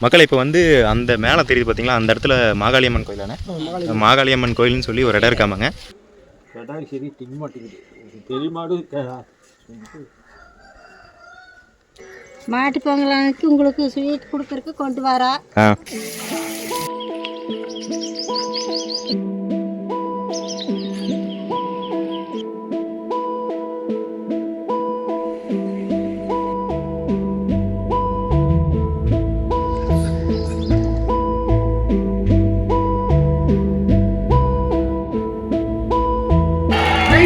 மக்கள் இப்போ வந்து அந்த மேலே தெரியுது பார்த்தீங்களா அந்த இடத்துல மாகாளியம்மன் கோயிலானே? மாகாளியம்மன். கோயில்னு சொல்லி ஒரு இடம் இருக்காமாங்க கடாய் சரி திங்க மாட்டேங்குது மாட்டு பொங்கலுக்கு உங்களுக்கு ஸ்வீட் கொடுக்கறதுக்கு கொண்டு வரா.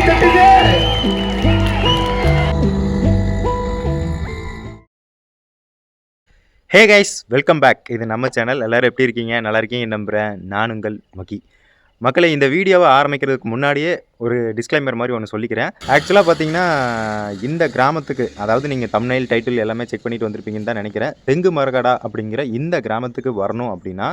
ஹே கைஸ் வெல்கம் பேக் இது நம்ம சேனல் எல்லோரும் எப்படி இருக்கீங்க? நல்லா இருக்கீங்க நம்புகிறேன் நான் உங்கள் மகி. மக்களை இந்த வீடியோவை ஆரம்பிக்கிறதுக்கு முன்னாடியே ஒரு டிஸ்க்ளைமர் மாதிரி ஒன்று சொல்லிக்கிறேன். ஆக்சுவலாக பார்த்தீங்கன்னா இந்த கிராமத்துக்கு அதாவது நீங்கள் தம்னைல் டைட்டில் எல்லாமே செக் பண்ணிட்டு வந்திருப்பீங்கன்னு தான் நினைக்கிறேன். தெங்கு மரகடா அப்படிங்கிற இந்த கிராமத்துக்கு வரணும் அப்படின்னா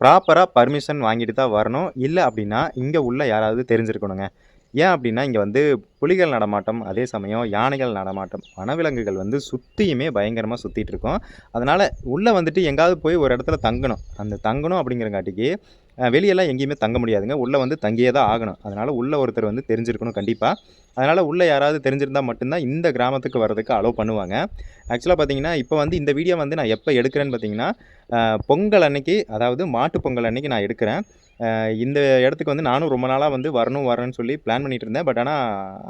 ப்ராப்பராக பர்மிஷன் வாங்கிட்டு தான் வரணும். இல்லை அப்படின்னா இங்கே உள்ள யாராவது தெரிஞ்சிருக்கணுங்க. ஏன் அப்படின்னா இங்கே வந்து புலிகள் நடமாட்டம் அதே சமயம் யானைகள் நடமாட்டம் வனவிலங்குகள் வந்து சுற்றியுமே பயங்கரமாக சுற்றிட்டு இருக்கோம். அதனால் உள்ளே வந்துட்டு எங்காவது போய் ஒரு இடத்துல தங்கணும். அந்த தங்கணும் அப்படிங்கிறங்காட்டிக்கு வெளியெல்லாம் எங்கேயுமே தங்க முடியாதுங்க. உள்ளே வந்து தங்கியே தான் ஆகணும். அதனால் உள்ள ஒருத்தர் வந்து தெரிஞ்சிருக்கணும் கண்டிப்பாக அதனால் உள்ளே யாராவது தெரிஞ்சிருந்தால் மட்டும்தான் இந்த கிராமத்துக்கு வரதுக்கு அலோவ் பண்ணுவாங்க. ஆக்சுவலாக பார்த்தீங்கன்னா இப்போ வந்து இந்த வீடியோ வந்து நான் எப்போ எடுக்கிறேன்னு பார்த்தீங்கன்னா பொங்கல் அன்னைக்கு அதாவது மாட்டு பொங்கல் அன்னைக்கு நான் எடுக்கிறேன். இந்த இடத்துக்கு வந்து நானும் ரொம்ப நாளாக வந்து வரணும் வரேன்னு சொல்லி பிளான் பண்ணிகிட்டு இருந்தேன். பட் ஆனால்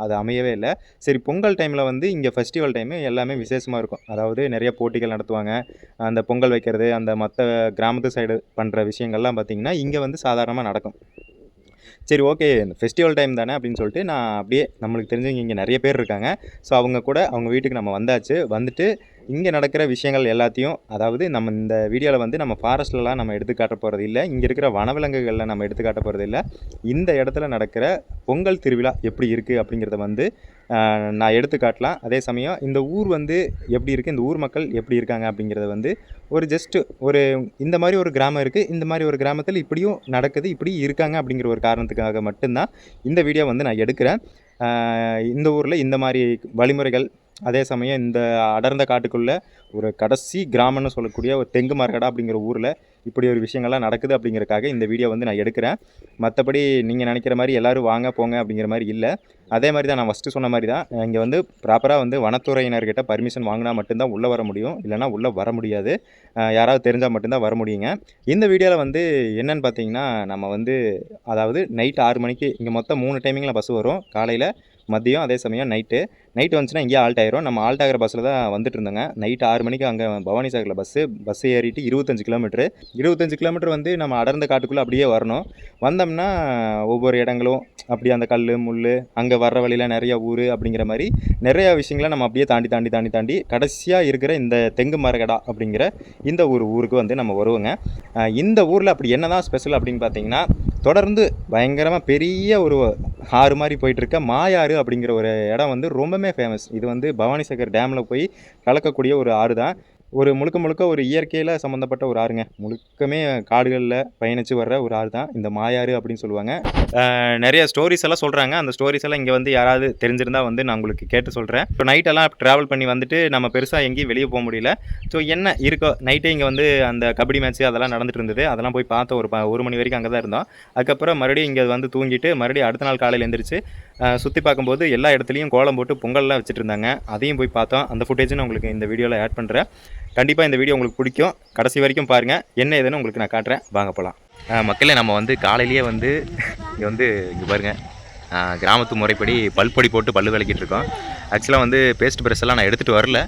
அது அமையவே இல்லை. சரி பொங்கல் டைமில் வந்து இங்கே ஃபெஸ்டிவல் டைமு எல்லாமே விசேஷமாக இருக்கும். அதாவது நிறைய போட்டிகள் நடத்துவாங்க. அந்த பொங்கல் வைக்கிறது அந்த மற்ற கிராமத்து சைடு பண்ணுற விஷயங்கள்லாம் பார்த்திங்கன்னா இங்கே வந்து சாதாரணமாக நடக்கும். சரி ஓகே இந்த ஃபெஸ்டிவல் டைம் தானே அப்படின்னு சொல்லிட்டு நான் அப்படியே நம்மளுக்கு தெரிஞ்சவங்க இங்கே நிறைய பேர் இருக்காங்க. ஸோ அவங்க கூட அவங்க வீட்டுக்கு நம்ம வந்தாச்சு. வந்துட்டு இங்கே நடக்கிற விஷயங்கள் எல்லாத்தையும் அதாவது நம்ம இந்த வீடியோவில் வந்து நம்ம ஃபாரஸ்ட்லலாம் நம்ம எடுத்து காட்ட போகிறது இல்லை இங்கே இருக்கிற வனவிலங்குகளில் நம்ம எடுத்து காட்ட போகிறது இல்லை இந்த இடத்துல நடக்கிற பொங்கல் திருவிழா எப்படி இருக்குது அப்படிங்கிறத வந்து நான் எடுத்து காட்டலாம். அதே சமயம் இந்த ஊர் வந்து எப்படி இருக்குது இந்த ஊர் மக்கள் எப்படி இருக்காங்க அப்படிங்கிறத வந்து ஒரு ஜஸ்ட்டு ஒரு இந்த மாதிரி ஒரு கிராமம் இருக்குது இந்த மாதிரி ஒரு கிராமத்தில் இப்படியும் நடக்குது இப்படி இருக்காங்க அப்படிங்கிற ஒரு காரணத்துக்காக மட்டும்தான் இந்த வீடியோ வந்து நான் எடுக்கிறேன். இந்த ஊரில் இந்த மாதிரி வழிமுறைகள் அதே சமயம் இந்த அடர்ந்த காட்டுக்குள்ளே ஒரு கடைசி கிராமம்னு சொல்லக்கூடிய ஒரு தெங்கு மார்க்கடா அப்படிங்கிற ஊரில் இப்படி ஒரு விஷயங்கள்லாம் நடக்குது அப்படிங்கிறக்காக இந்த வீடியோ வந்து நான் எடுக்கிறேன். மற்றபடி நீங்கள் நினைக்கிற மாதிரி எல்லோரும் வாங்க போங்க அப்படிங்கிற மாதிரி இல்லை. அதே மாதிரி தான் நான் ஃபஸ்ட்டு சொன்ன மாதிரி தான் இங்கே வந்து ப்ராப்பராக வந்து வனத்துறையினர்கிட்ட பர்மிஷன் வாங்கினா மட்டும்தான் உள்ளே வர முடியும். இல்லைனா உள்ளே வர முடியாது. யாராவது தெரிஞ்சால் மட்டும்தான் வர முடியுங்க. இந்த வீடியோவில் வந்து என்னென்னு பார்த்தீங்கன்னா நம்ம வந்து அதாவது நைட் ஆறு மணிக்கு இங்கே மொத்தம் மூணு டைமிங்கில் பஸ் வரும். காலையில் மதியம் அதே சமயம் நைட்டு நைட்டு வந்துச்சுன்னா இங்கேயே ஆல்ட் ஆயிரும். நம்ம ஆல்ட் ஆகிற பஸ்ஸில் தான் வந்துட்டு இருந்தாங்க. நைட்டு ஆறு மணிக்கு அங்கே பவானி சாகரில் பஸ்ஸு பஸ் ஏறிட்டு இருபத்தஞ்சு கிலோமீட்ரு இருபத்தஞ்சு கிலோமீட்டர் வந்து நம்ம அடர்ந்த காட்டுக்குள்ளே அப்படியே வரணும். வந்தோம்னா ஒவ்வொரு இடங்களும் அப்படி அந்த கல் முள் அங்கே வர்ற வழியில் நிறைய ஊர் அப்படிங்கிற மாதிரி நிறைய விஷயங்களை நம்ம அப்படியே தாண்டி தாண்டி தாண்டி தாண்டி கடைசியாக இருக்கிற இந்த தெங்கு மரகடா அப்படிங்கிற இந்த ஒரு ஊருக்கு வந்து நம்ம வருவோங்க. இந்த ஊரில் அப்படி என்ன தான் ஸ்பெஷல் அப்படின்னு பார்த்தீங்கன்னா தொடர்ந்து பயங்கரமாக பெரிய ஒரு ஆறு மாதிரி போயிட்டுருக்க மாயாறு அப்படிங்கிற ஒரு இடம் வந்து ரொம்பவுமே ஃபேமஸ் இது வந்து பவானி சாகர் டேமில் போய் கலக்கக்கூடிய ஒரு ஆறு தான் ஒரு முழுக்க முழுக்க ஒரு இயற்கையில் சம்மந்தப்பட்ட ஒரு ஆறுங்க. முழுக்கமே காடுகளில் பயணித்து வர்ற ஒரு ஆறு தான் இந்த மாயாறு அப்படின்னு சொல்லுவாங்க. நிறைய ஸ்டோரிஸ் எல்லாம் சொல்கிறாங்க அந்த ஸ்டோரிஸ் எல்லாம் இங்கே வந்து யாராவது தெரிஞ்சிருந்தால் வந்து நான் உங்களுக்கு கேட்டு சொல்கிறேன் இப்போ நைட்டெல்லாம் ட்ராவல் பண்ணி வந்துட்டு நம்ம பெருசாக எங்கேயும் வெளியே போக முடியல. ஸோ என்ன இருக்கோ நைட்டே இங்கே வந்து அந்த கபடி மேட்ச் அதெல்லாம் நடந்துட்டு இருந்தது. அதெல்லாம் போய் பார்த்தோம். ஒரு ப- ஒரு மணி வரைக்கும் அங்கே தான் இருந்தோம். அதுக்கப்புறம் மறுபடியும் இங்கே வந்து தூங்கிட்டு மறுபடியும் அடுத்த நாள் காலையில் எழுந்திரிச்சு சுற்றி பார்க்கும்போது எல்லா இடத்துலையும் கோலம் போட்டு பொங்கல்லாம் வச்சுட்டு இருந்தாங்க. அதையும் போய் பார்த்தோம். அந்த ஃபுட்டேஜ் நான் உங்களுக்கு இந்த வீடியோவில் ஆட் பண்ணுறேன் கண்டிப்பாக இந்த வீடியோ உங்களுக்கு பிடிக்கும். கடைசி வரைக்கும் பாருங்கள் என்ன ஏதுன்னு உங்களுக்கு நான் காட்டுறேன். வாங்க போகலாம் மக்களே நம்ம வந்து காலையிலேயே வந்து இங்கே வந்து இங்கே பாருங்கள் கிராமத்து முறைப்படி பல்பொடி போட்டு பல் விளக்கிட்டு இருக்கோம். ஆக்சுவலாக வந்து பேஸ்ட் ப்ரஷ் எல்லாம் நான் எடுத்துகிட்டு வரல.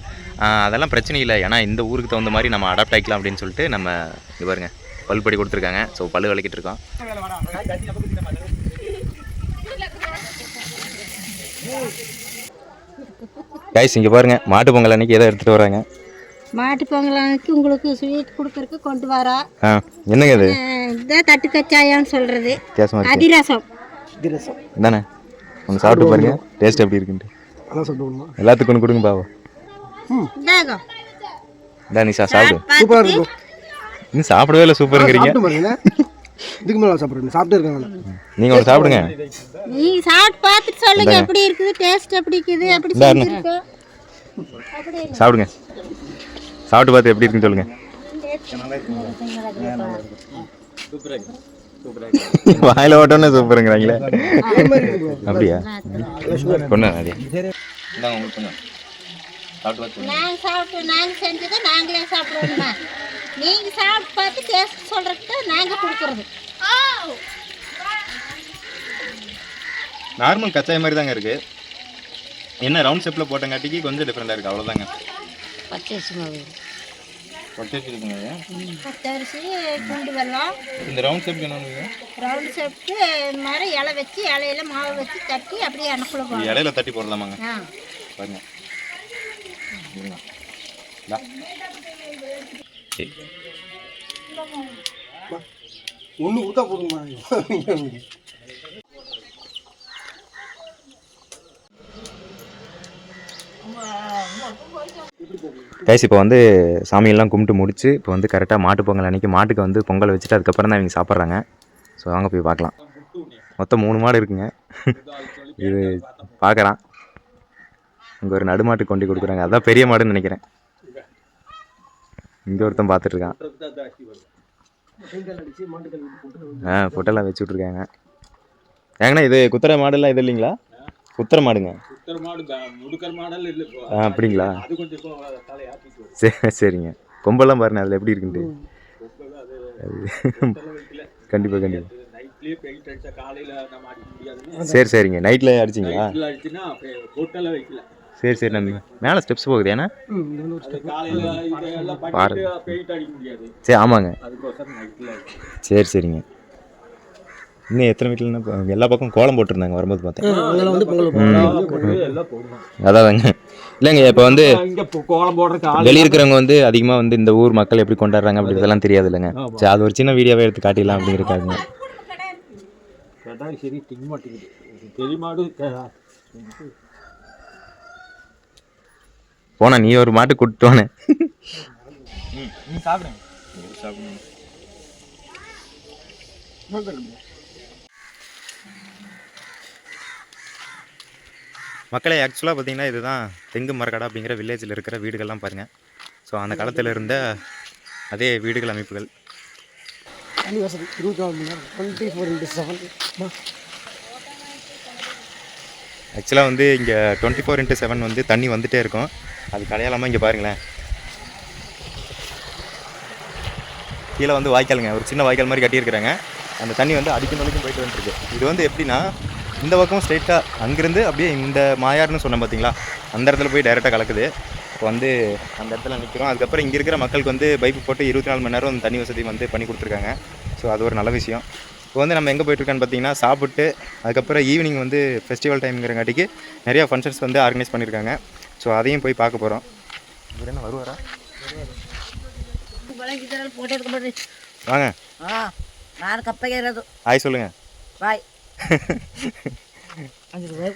அதெல்லாம் பிரச்சனை இல்லை. ஏன்னா இந்த ஊருக்கு தகுந்த மாதிரி நம்ம அடாப்ட் ஆகிக்கலாம் அப்படின்னு சொல்லிட்டு நம்ம இங்கே பாருங்க பல்பொடி கொடுத்துருக்காங்க. ஸோ பல் விளக்கிட்டு இருக்கோம். கைஸ் இங்கே பாருங்கள் மாட்டு பொங்கல் அன்றைக்கி எதை எடுத்துகிட்டு வராங்க. மாட்டு பொங்கலுக்கு உங்களுக்கு ஸ்வீட் கொடுக்கறதுக்கு கொண்டு வரா. ஆ என்னங்க இது? இதான் தட்டு கச்சாயான்னு சொல்றது. அதிரசம். அதிரசம். இதானே ஒன்று சாப்பிட்டு பாருங்க. டேஸ்ட் எப்படி இருக்குன்ட்டு. எல்லாத்துக்கும் ஒன்று கொடுங்க பாவா இந்தா நிஷா சாப்பிடு. சூப்பராக இருக்கும் இன்னும் சாப்பிடவே இல்லை சூப்பருங்கிறீங்க இதுக்கு மேலே சாப்பிட்றேன். சாப்பிட்டே இருக்காங்க நீங்கள் ஒன்று சாப்பிடுங்க. நீங்க சாப்பிட்டு பார்த்துட்டு சொல்லுங்க எப்படி இருக்குது டேஸ்ட் எப்படி இருக்குது எப்படி சாப்பிடுங்க. சாப்பிட்டு பார்த்து எப்படி இருக்குன்னு சொல்லுங்கள் வாயில் ஓட்டோன்னே சூப்பருங்கிறாங்களே. அப்படியா? பொண்ணு அப்படியா நாங்கள் சாப்பிட்டு நாங்கள் செஞ்சதை நாங்களே சாப்பிடுவோம்மா நீங்கள் சாப்பிட்டு பார்த்து டேஸ்ட் சொல்கிறதுக்கு நாங்கள் கொடுக்குறது. நார்மல் கச்சாய மாதிரி தாங்க இருக்கு. என்ன ரவுண்ட் ஷேப்பில் போட்டங்காட்டிக்கு கொஞ்சம் டிஃப்ரெண்டாக இருக்குது அவ்வளோதாங்க பச்சரிசி மாவு இருக்குங்க பச்சரிசி குண்டு வெல்லம் இந்த ரவுண்ட் ஷேப் என்ன ரவுண்ட் ஷேப்க்கு இந்த மாதிரி இலை வச்சு இலையில மாவு வச்சு தட்டி அப்படியே எண்ணக்குள்ள போகணும் இடையில தட்டி போடலாமாங்க பாருங்க. ஒன்று கொடுத்தா போதுமா கைஸ் இப்போ வந்து சாமியெல்லாம் கும்பிட்டு முடிச்சு இப்போ வந்து கரெக்டாக மாட்டு பொங்கல் அன்றைக்கி மாட்டுக்கு வந்து பொங்கல் வச்சுட்டு அதுக்கப்புறம் தான் இவங்க சாப்பிட்றாங்க. ஸோ வாங்க போய் பார்க்கலாம். மொத்தம் மூணு மாடு இருக்குங்க. இது பார்க்குறான் இங்கே ஒரு நடுமாட்டு கொண்டு கொடுக்குறாங்க. அதான் பெரிய மாடுன்னு நினைக்கிறேன். இங்கே ஒருத்தன் பார்த்துட்ருக்கான் ஆ பொட்டெல்லாம் வச்சுட்ருக்காங்க ஏங்கண்ணா இது குத்துற மாடெல்லாம் இது இல்லைங்களா? குத்துற மாடுங்க. உத்தர மாடு முடுக்கர் மாடல் இல்லை இப்போ. ஆ அப்படிங்களா? அது கொஞ்சம் சரி சரிங்க. கொம்பெல்லாம் பாருங்க அதில் எப்படி இருக்குன்ட்டு. வைக்கல. கண்டிப்பாக கண்டிப்பாக சரி சரிங்க. நைட்டில் அடிச்சிங்களா? சரி சரி நம்பி மேலே ஸ்டெப்ஸ் போகுது ஏன்னா? அது காலையில இதெல்லாம் பாரு. பண்ணிட்டு பெயிண்ட் அடிக்க முடியாது. சரி ஆமாங்க. சரி சரிங்க. இன்னும் எத்தனை வீட்டில் எல்லா பக்கம் கோலம் போட்டிருந்தாங்க வரும்போது பார்த்தேன். அதாதாங்க இல்லைங்க இப்போ வந்து வெளிய இருக்கிறவங்க வந்து அதிகமாக வந்து இந்த ஊர் மக்கள் எப்படி கொண்டாடுறாங்க அப்படின்றதெல்லாம் தெரியாது இல்லைங்க சரி அது ஒரு சின்ன வீடியோவே எடுத்து காட்டிடலாம் அப்படிங்கிறக்காங்க சரி திங்க மாட்டேங்குது போனா நீ ஒரு மாட்டு போனேன் நீ சாப்பிடுங்க. மக்களே ஆக்சுவலாக பார்த்தீங்கன்னா இதுதான் தெங்கு மரக்கடை அப்படிங்கிற வில்லேஜில் இருக்கிற வீடுகள்லாம் பாருங்கள் ஸோ அந்த காலத்தில் இருந்த அதே வீடுகள் அமைப்புகள். தண்ணி வசதி இருபத்தி நாலு மணி நேரம் டுவெண்ட்டி ஃபோர் இன்ட்டு செவன் ஆக்சுவலாக வந்து இங்கே டுவெண்ட்டி ஃபோர் இன்ட்டு செவன் வந்து தண்ணி வந்துட்டே இருக்கும். அது கடையாளாமல் இங்கே பாருங்களேன். கீழே வந்து வாய்க்காலுங்க ஒரு சின்ன வாய்க்கால் மாதிரி கட்டியிருக்கிறாங்க. அந்த தண்ணி வந்து அடிக்கும் வரைக்கும் போயிட்டு வந்துருக்கு. இது வந்து எப்படின்னா இந்த பக்கம் ஸ்ட்ரெயிட்டாக அங்கேருந்து அப்படியே இந்த மாயார்னு சொன்னேன் பார்த்தீங்களா அந்த இடத்துல போய் டைரெக்டாக கலக்குது. இப்போ வந்து அந்த இடத்துல நிற்கிறோம் அதுக்கப்புறம் இங்கே இருக்கிற மக்களுக்கு வந்து பைப் போட்டு இருபத்தி நாலு மணி நேரம் தண்ணி வசதி வந்து பண்ணி கொடுத்துருக்காங்க. ஸோ அது ஒரு நல்ல விஷயம். இப்போ வந்து நம்ம எங்கே போயிட்டுருக்கான்னு பார்த்தீங்கன்னா சாப்பிட்டு அதுக்கப்புறம் ஈவினிங் வந்து ஃபெஸ்டிவல் டைம்ங்கிறங்காட்டிக்கு நிறையா ஃபங்க்ஷன்ஸ் வந்து ஆர்கனைஸ் பண்ணியிருக்காங்க. ஸோ அதையும் போய் பார்க்க போகிறோம் என்ன வருவாரா? வாங்க. ஆய் சொல்லுங்கள் பாய் அஞ்சு ரூபாய்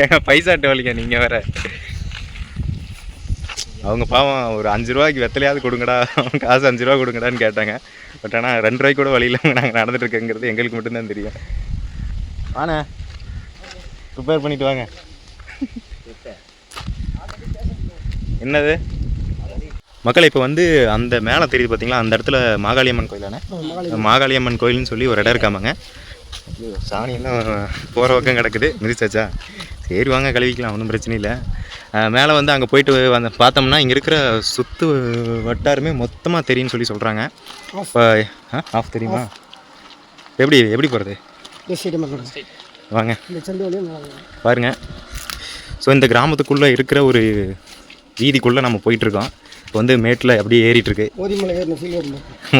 ஏங்க பைசா டோலிங்க நீங்க வேற. அவங்க பாவம் ஒரு அஞ்சு ரூபாய்க்கு வெத்தலையாவது கொடுங்கடா. காசு அஞ்சு ரூபா கொடுங்கடான்னு கேட்டாங்க. பட் ஆனால் ரெண்டு ரூபாய்க்கு கூட வழி நாங்கள் நடந்துட்டு இருக்கோங்கிறது எங்களுக்கு மட்டும்தான் தெரியும். ஆனே ப்ரிப்பேர் பண்ணிட்டு வாங்க. என்னது? மக்கள் இப்போ வந்து அந்த மேலே தெரியுது பார்த்தீங்களா அந்த இடத்துல மாகாளியம்மன் கோயிலானே மாகாளியம்மன். கோயில்னு சொல்லி ஒரு இடம் இருக்காமாங்க. சாணியெல்லாம் போகிற பக்கம் கிடக்குது. மிதிச்சாச்சா? சரி வாங்க கழுவிக்கலாம் ஒன்றும் பிரச்சனை இல்லை. மேலே வந்து அங்கே போயிட்டு வந்து பார்த்தோம்னா இங்கே இருக்கிற சுற்று வட்டாருமே மொத்தமாக தெரியும்னு சொல்லி சொல்கிறாங்க இப்போ ஆஃப் தெரியுமா? எப்படி எப்படி போகிறது வாங்க. இந்த சந்து வழியாக நல்லா இருக்கும். பாருங்க. ஸோ இந்த கிராமத்துக்குள்ளே இருக்கிற ஒரு வீதிக்குள்ளே நம்ம போயிட்டுருக்கோம். இப்போ வந்து மேட்டில் அப்படியே ஏறிட்டுருக்கு.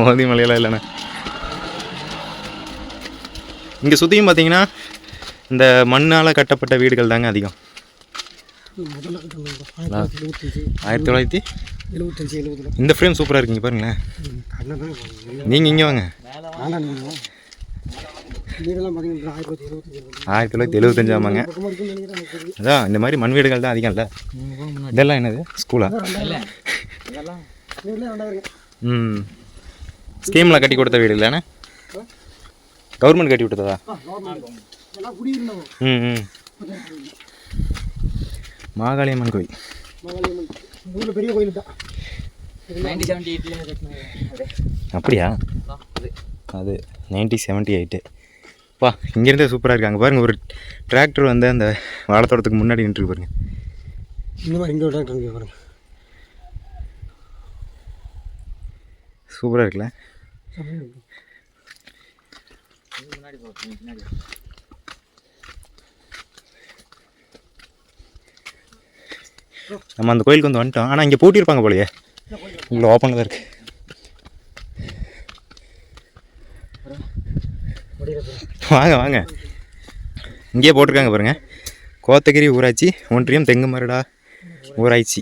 மோதி மலையெல்லாம் இல்லைண்ணே. இங்கே சுற்றியும் பார்த்தீங்கன்னா இந்த மண்ணால் கட்டப்பட்ட வீடுகள் தாங்க அதிகம். ஆயிரத்தி தொள்ளாயிரத்தி இந்த ஃப்ரேம் சூப்பராக இருக்குங்க பாருங்களேன். நீங்கள் இங்கே வாங்க. ஆயிரத்தி தொள்ளாயிரத்தி எழுபத்தஞ்சு ஆயிரத்தி தொள்ளாயிரத்தி எழுபத்தஞ்சு ஆமாங்க. பக்கமாக இருக்குன்னு நினைக்கிறேன் எனக்கு தெரியும் அதான் இந்த மாதிரி மண் வீடுகள் தான் அதிகம் இல்லை இதெல்லாம் என்னது? ஸ்கூலா? ம். ஸ்கீமில் கட்டி கொடுத்த வீடு இல்லைண்ணே கவர்மெண்ட் கட்டி விட்டதா குடியிருந்தவங்க. ம் ம். மாகாளியம்மன் கோயில். ஊரில் பெரிய கோயில் தான். அப்படியா? அது நைன்டி செவன்ட்டி எயிட்டு பா இங்கேருந்தே சூப்பராக இருக்கு அங்கே பாருங்கள் ஒரு டிராக்டர் வந்து அந்த வாழைத்தோட்டத்துக்கு முன்னாடி நின்றுருக்கு பாருங்க. இந்த மாதிரி இங்கே ஒரு டாக்டர் இங்கே பாருங்க. சூப்பராக இருக்குல்ல? நம்ம அந்த கோயிலுக்கு வந்து வந்துட்டோம். ஆனால் இங்கே பூட்டியிருப்பாங்க போலயே. இவ்வளோ ஓப்பனில் தான் இருக்குது வாங்க வாங்க. இங்கேயே போட்டிருக்காங்க பாருங்க. கோத்தகிரி ஊராட்சி ஒன்றியம் தெங்குமரடா ஊராட்சி.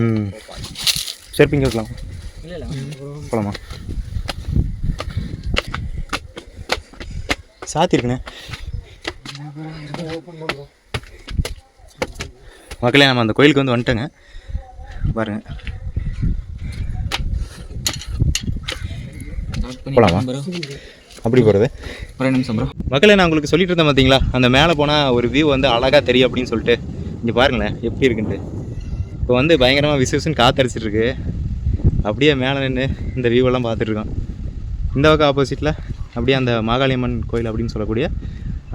ம். சரி பிங்க வைக்கலாம். போகலாமா இல்லை சாத்திருக்குண்ணே மக்களே நம்ம அந்த கோயிலுக்கு வந்து வந்துட்டோங்க. பாருங்க. போலாமா? அப்படி போகிறது ஒரே நிமிஷம் ப்ரோ மக்களே நான் உங்களுக்கு சொல்லிட்டு இருந்தேன் பார்த்தீங்களா அந்த மேலே போனால் ஒரு வியூ வந்து அழகாக தெரியும் அப்படின்னு சொல்லிட்டு. இங்கே பாருங்களேன் எப்படி இருக்குன்ட்டு. இப்போ வந்து பயங்கரமாக விசு விசுன்னு காத்தடிச்சிட்டு இருக்கு. அப்படியே மேலே நின்று இந்த வியூவெல்லாம் பார்த்துட்டு இருக்கோம். இந்த பக்கம் ஆப்போசிட்டில் அப்படியே அந்த மாகாளியம்மன் கோயில் அப்படின்னு சொல்லக்கூடிய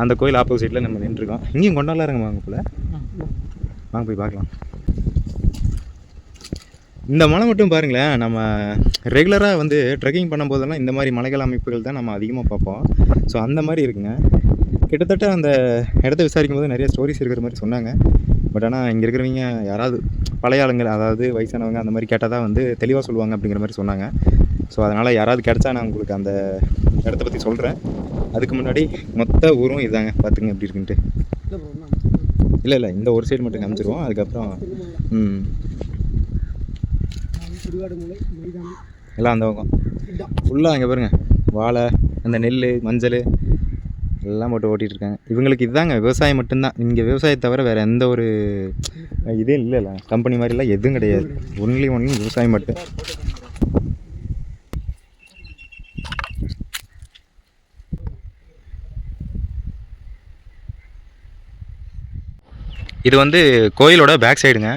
அந்த கோயில் ஆப்போசிட்டில் நம்ம நின்றுருக்கோம். இங்கேயும் கொண்டாடலாம் இருங்க வாங்க போல. வாங்க போய் பார்க்கலாம். இந்த மலை மட்டும் பாருங்களேன். நம்ம ரெகுலராக வந்து ட்ரெக்கிங் பண்ணும்போதெல்லாம் இந்த மாதிரி மலைகள் அமைப்புகள் தான் நம்ம அதிகமாக பார்ப்போம். ஸோ அந்த மாதிரி இருக்குங்க. கிட்டத்தட்ட அந்த இடத்த விசாரிக்கும் போது நிறைய ஸ்டோரிஸ் இருக்கிற மாதிரி சொன்னாங்க. பட் ஆனால் இங்கே இருக்கிறவங்க யாராவது பழைய ஆளுங்கள் அதாவது வயசானவங்க அந்த மாதிரி கேட்டால் தான் வந்து தெளிவாக சொல்லுவாங்க அப்படிங்கிற மாதிரி சொன்னாங்க. ஸோ அதனால் யாராவது கிடச்சா நான் உங்களுக்கு அந்த இடத்த பற்றி சொல்கிறேன் அதுக்கு முன்னாடி மொத்த ஊரும் இதாங்க. பார்த்துங்க எப்படி இருக்குன்ட்டு. இல்லை இல்லை இந்த ஒரு சைடு மட்டும் காமிச்சிருவோம். அதுக்கப்புறம் ம். சுடுகாடு மூலை மைதானம் எல்லாம் அந்த பக்கம். ஃபுல்லாக இங்கே பாருங்க. வாழை அந்த நெல் மஞ்சள் எல்லாம் போட்டு ஓட்டிகிட்டு இருக்காங்க. இவங்களுக்கு இதுதாங்க விவசாயம் மட்டும்தான். இங்கே விவசாயத்தை தவிர வேறு எந்த ஒரு இதே இல்லைல்ல. கம்பெனி மாதிரிலாம் எதுவும் கிடையாது. ஒன்லி ஒன்லி விவசாயம் மட்டும். இது வந்து கோயிலோட பேக் சைடுங்க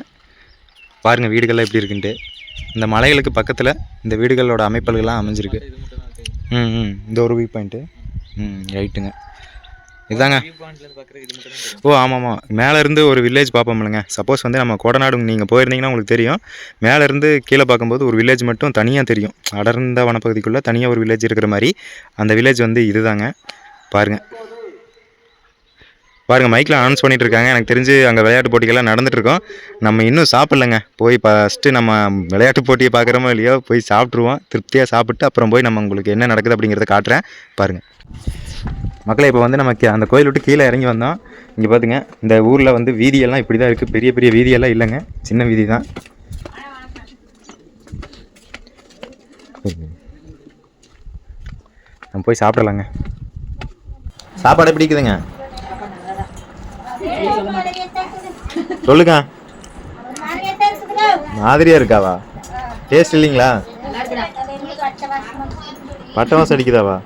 பாருங்கள் வீடுகள்லாம் எப்படி இருக்குன்ட்டு. இந்த மலைகளுக்கு பக்கத்தில் இந்த வீடுகளோட அமைப்புகள்லாம் அமைஞ்சிருக்கு. ம் ம். இந்த ஒரு வியூ பாயிண்ட்டு ம் ரைட்டுங்க இதாங்க. ஓ ஆமாம்மா மேலே இருந்து ஒரு வில்லேஜ் பார்ப்போம்லங்க. சப்போஸ் வந்து நம்ம கோடநாடு நீங்கள் போயிருந்தீங்கன்னா உங்களுக்கு தெரியும். மேலே இருந்து கீழே பார்க்கும்போது ஒரு வில்லேஜ் மட்டும் தனியாக தெரியும். அடர்ந்த வனப்பகுதிக்குள்ளே தனியாக ஒரு வில்லேஜ் இருக்கிற மாதிரி. அந்த வில்லேஜ் வந்து இதுதாங்க. பாருங்கள் பாருங்கள் மைக்கில் அனௌன்ஸ் பண்ணிட்டு இருக்காங்க எனக்கு தெரிஞ்சு அங்கே விளையாட்டு போட்டிகள்லாம் நடந்துட்டு இருக்கோம் நம்ம இன்னும் சாப்பிட்லங்க. போய் ஃபஸ்ட்டு நம்ம விளையாட்டு போட்டியை பார்க்குறோமோ இல்லையோ போய் சாப்பிட்ருவோம் திருப்தியாக சாப்பிட்டு அப்புறம் போய் நம்ம உங்களுக்கு என்ன நடக்குது அப்படிங்கிறத காட்டுறேன். பாருங்கள் மக்களை இப்போ வந்து நமக்கு அந்த கோயில் விட்டு கீழே இறங்கி வந்தோம். இங்கே பார்த்துங்க இந்த ஊரில் வந்து வீதியெல்லாம் இப்படி தான் இருக்குது பெரிய பெரிய வீதியெல்லாம் இல்லைங்க. சின்ன வீதி தான் நம்ம போய் சாப்பிடலாங்க. சாப்பாடு பிடிக்குதுங்க. சொல்லுங்க மாதிரியா இருக்காவா? டேஸ்ட் இல்லைங்களா? பட்டை வாசம் அடிக்குதாவா?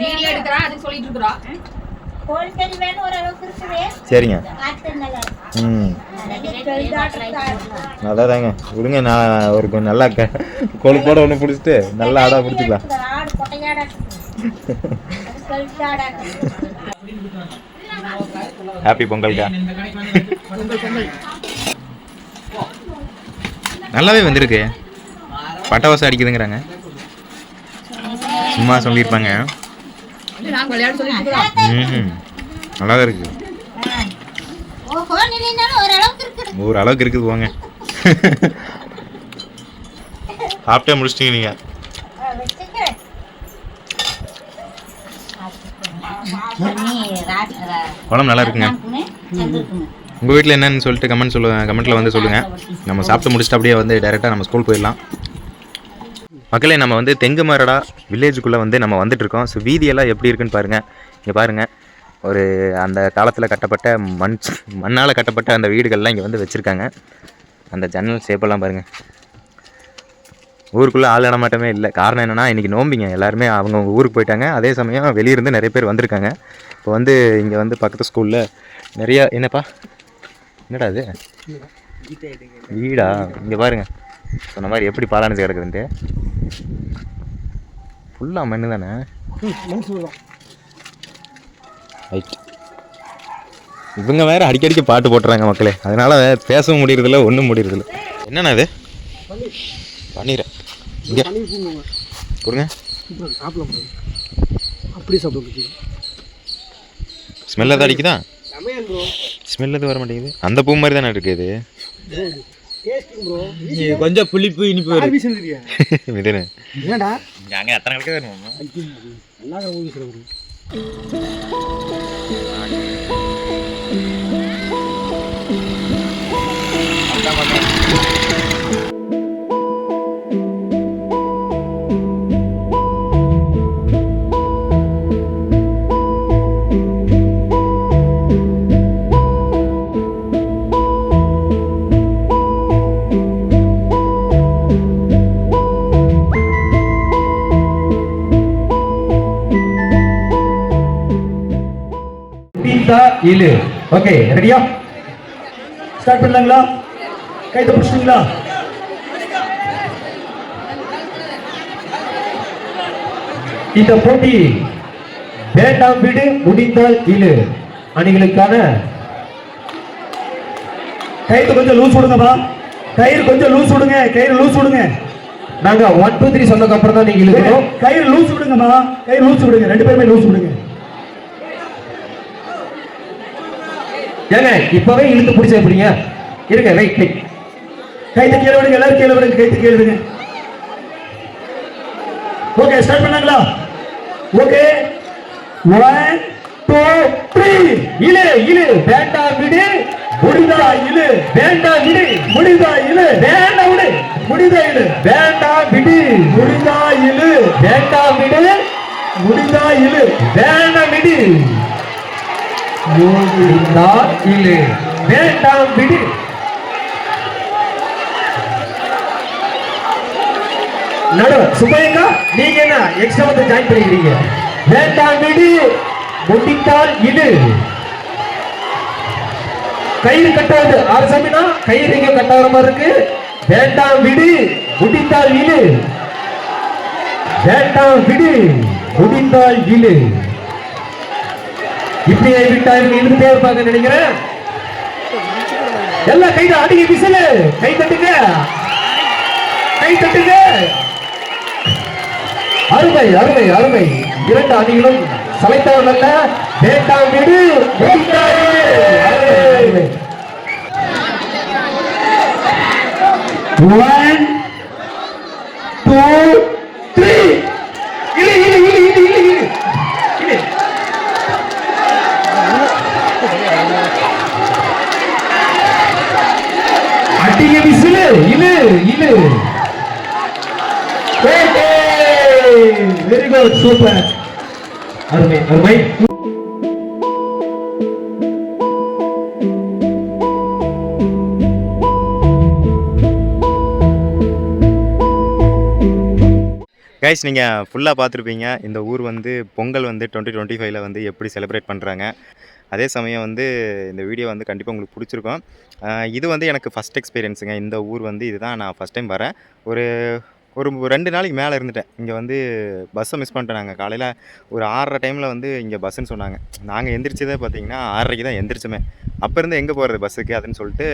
வீடியோ எடுக்கிறோம் அதுக்கு சொல்லிட்டு இருக்கிறோம் சரிங்க. நல்லா. ம். அதாதாங்க விடுங்க நான் ஒரு கொஞ்சம் நல்லா கொழுப்போட ஒன்று பிடிச்சிட்டு நல்லா பிடிச்சிக்கலாம். ஆடு இருக்குது. ஹாப்பி பொங்கல்க்கா. நல்லாவே வந்திருக்கு. பட்டவாசம் அடிக்குதுங்கிறாங்க. சும்மா சொல்லியிருப்பாங்க. நாங்க விளையாட நல்லா தான் இருக்குது ஓரளவுக்கு இருக்குது ஒரு அளவுக்கு இருக்குது போங்க. சாப்பிட்டே முடிச்சிட்டீங்க நீங்கள் குழம்பு நல்லா இருக்குங்க. உங்கள் வீட்டில் என்னன்னு சொல்லிட்டு கமெண்ட் சொல்லுங்க கமெண்ட்டில் வந்து சொல்லுங்கள் நம்ம சாப்பிட்டு முடிச்சுட்டு அப்படியே வந்து டேரெக்டாக நம்ம ஸ்கூல் போயிடலாம். மக்களே நம்ம வந்து தெங்குமரடா வில்லேஜுக்குள்ளே வந்து நம்ம வந்துட்டு இருக்கோம் ஸோ வீதியெல்லாம் எப்படி இருக்குன்னு பாருங்கள் இங்கே பாருங்கள் ஒரு அந்த காலத்தில் கட்டப்பட்ட மண் மண்ணால் கட்டப்பட்ட அந்த வீடுகள்லாம் இங்கே வந்து வச்சுருக்காங்க. அந்த ஜன்னல் ஷேப்பெல்லாம் பாருங்கள் ஊருக்குள்ளே ஆள் நடமாட்டமே இல்லை. காரணம் என்னென்னா இன்றைக்கி நோம்பிங்க. எல்லாருமே அவங்கவுங்க ஊருக்கு போயிட்டாங்க. அதே சமயம் வெளியிருந்து நிறைய பேர் வந்திருக்காங்க. இப்போ வந்து இங்கே வந்து பக்கத்து ஸ்கூலில் நிறைய என்னப்பா? என்னடா இது? வீடா? இங்கே பாருங்க. சொன்ன மாதிரி எப்படி பாலாணிச்சு கிடக்குதுன்ட்டு. ஃபுல்லாக மண்ணு தானே? ரைட் இவங்க வேற அடிக்கடிக்கு பாட்டு போட்டுறாங்க மக்களே. அதனால பேசவும் முடியறதில்ல ஒன்றும் முடியறதில்ல. என்னண்ணா இது? பன்னீர். இங்கே. கொடுங்க. சூப்பராக சாப்பிடலாம் bro. அப்படியே சாப்பிட முடியும் ஸ்மெல் எதாவது அடிக்குதா? ஸ்மெல் எதுவும் வர மாட்டேங்குது. அந்த பூ மாதிரி தானே இருக்குது கொஞ்சம் புளிப்பு இனிப்பு இதுன்னு என்னடா? வேணுமா நல்லா இலு ஓகே ரெடியா ஸ்டார்ட் பண்ணலாங்களா? கைத்த பிடிச்சிங்களா இந்த போட்டி வேண்டாம் வீடு முடிந்தால் இழு. அணிகளுக்கான கயிறு கொஞ்சம் லூஸ் விடுங்கப்பா. கயிறு கொஞ்சம் லூஸ் விடுங்க கயிறு லூஸ் விடுங்க. நாங்க ஒன் டூ த்ரீ சொன்னதுக்கு அப்புறம் தான் நீங்க இழுக்கணும். கயிறு லூஸ் விடுங்கம்மா. கயிறு லூஸ் விடுங்க. ரெண்டு பேருமே லூஸ் விடுங்க. ஏங்க இப்பவே இழுத்து பிடிச்ச எப்படிங்க இருங்க வெயிட் ரைட் கைத்து கீழே விடுங்க எல்லாரும் கீழே விடுங்க கைத்து கீழே விடுங்க. ஓகே ஸ்டார்ட் பண்ணாங்களா? ஓகே ஒன் டூ த்ரீ இழு இழு. வேண்டாம் விடு முடிதா இழு. வேண்டாம் விடு முடிதா இழு. வேண்டாம் விடு முடிதா இழு. வேண்டாம் விடு முடிதா இழு. வேண்டாம் விடு முடிதா இழு. வேண்டாம் விடு. முடிந்தால் வேண்டாம் விடு. நடு சுபயங்கா நீங்க என்ன எக்ஸ்ட்ரா வந்து ஜாயின் பண்ணிக்கிறீங்க? வேண்டாம் விடு. முடித்தால் இடு. கயிறு கட்டாது. ஆறு சாமினா கயிறு இங்க கட்டாத மாதிரி இருக்கு. வேண்டாம் விடு. முடித்தால் இழு வேண்டாம் விடு. முடிந்தால் இழு இப்படியே விட்டாய் இவங்க இழுத்துட்டே இருப்பாங்க நினைக்கிறேன். எல்லாம் கை அடிக்க விசிலு. கை தட்டுங்க. கை தட்டுங்க. அருமை அருமை அருமை. இரண்டு அணிகளும் சமைத்தவர் அல்ல வேண்டாம் வீடு முடிந்தால் One, two, three. இழு வெரி குட் சூப்பர் அருமை அருமை. கைஸ் நீங்கள் ஃபுல்லாக பார்த்துருப்பீங்க. இந்த ஊர் வந்து பொங்கல் வந்து டுவெண்ட்டி டுவெண்ட்டி ஃபைவ்ல வந்து எப்படி செலிப்ரேட் பண்ணுறாங்க அதே சமயம் வந்து இந்த வீடியோ வந்து கண்டிப்பாக உங்களுக்கு பிடிச்சிருக்கும். இது வந்து எனக்கு ஃபஸ்ட் எக்ஸ்பீரியன்ஸுங்க இந்த ஊர் வந்து இதுதான். நான் ஃபஸ்ட் டைம் வரேன். ஒரு ஒரு ரெண்டு நாளைக்கு மேலே இருந்துட்டேன். இங்கே வந்து பஸ்ஸை மிஸ் பண்ணிட்டேன் நாங்கள் காலையில் ஒரு ஆறரை டைமில் வந்து இங்கே பஸ்ஸுன்னு சொன்னாங்க. நாங்கள் எந்திரிச்சதே பார்த்தீங்கன்னா ஆறரைக்கு தான் எந்திரிச்சோமே. அப்போ இருந்து எங்கே போகிறது பஸ்ஸுக்கு அதுன்னு சொல்லிட்டு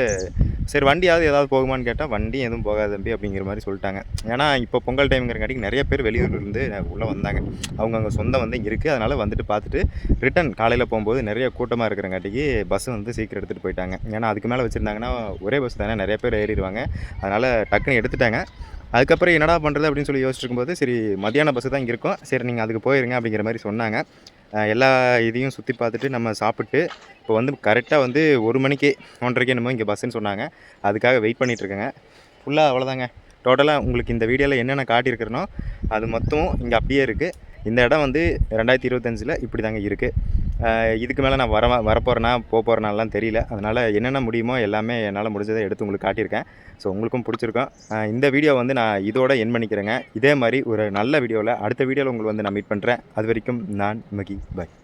சரி வண்டியாவது ஏதாவது போகுமான்னு கேட்டால் வண்டி எதுவும் போகாது தம்பி அப்படிங்கிற மாதிரி சொல்லிட்டாங்க. ஏன்னா இப்போ பொங்கல் டைம்ங்கிறங்காட்டிக்கு நிறைய பேர் வெளியூர்லேருந்து உள்ளே வந்தாங்க. அவங்க அங்கே சொந்தம் வந்து இங்கே இருக்குது அதனால் வந்துட்டு பார்த்துட்டு ரிட்டன் காலையில் போகும்போது நிறைய கூட்டமாக இருக்கிறங்காட்டிக்கு பஸ் வந்து சீக்கிரம் எடுத்துகிட்டு போயிட்டாங்க. ஏன்னா அதுக்கு மேலே வச்சுருந்தாங்கன்னா ஒரே பஸ் தானே நிறைய பேர் ஏறிடுவாங்க. அதனால் டக்குன்னு எடுத்துட்டாங்க. அதுக்கப்புறம் என்னடா பண்ணுறது அப்படின்னு சொல்லி யோசிச்சுட்டு சரி மதியான பஸ்ஸு தான் இங்கே இருக்கும். சரி நீங்கள் அதுக்கு போயிருங்க அப்படிங்கிற மாதிரி சொன்னாங்க. எல்லா இதையும் சுற்றி பார்த்துட்டு நம்ம சாப்பிட்டு இப்போ வந்து கரெக்டாக வந்து ஒரு மணிக்கு ஒன்றரைக்கு என்னமோ இங்கே பஸ்ஸுன்னு சொன்னாங்க. அதுக்காக வெயிட் பண்ணிகிட்ருக்கேங்க ஃபுல்லாக அவ்வளோதாங்க டோட்டலாக உங்களுக்கு இந்த வீடியோவில் என்னென்ன காட்டியிருக்கிறனோ அது மொத்தமும் இங்கே அப்படியே இருக்குது இந்த இடம் வந்து ரெண்டாயிரத்தி இருபத்தஞ்சில் இப்படி தாங்க இருக்குது இதுக்கு மேலே நான் வர வரப்போகிறேன்னா போக போகிறேனாலாம் தெரியல. அதனால் என்னென்ன முடியுமோ எல்லாமே என்னால் முடிஞ்சதை எடுத்து உங்களுக்கு காட்டியிருக்கேன். ஸோ உங்களுக்கும் பிடிச்சிருக்கும். இந்த வீடியோ வந்து நான் இதோட என் பண்ணிக்கிறேங்க. இதே மாதிரி ஒரு நல்ல வீடியோவில் அடுத்த வீடியோவில் உங்களை வந்து நான் மீட் பண்ணுறேன் அது வரைக்கும் நான் மகி பாய்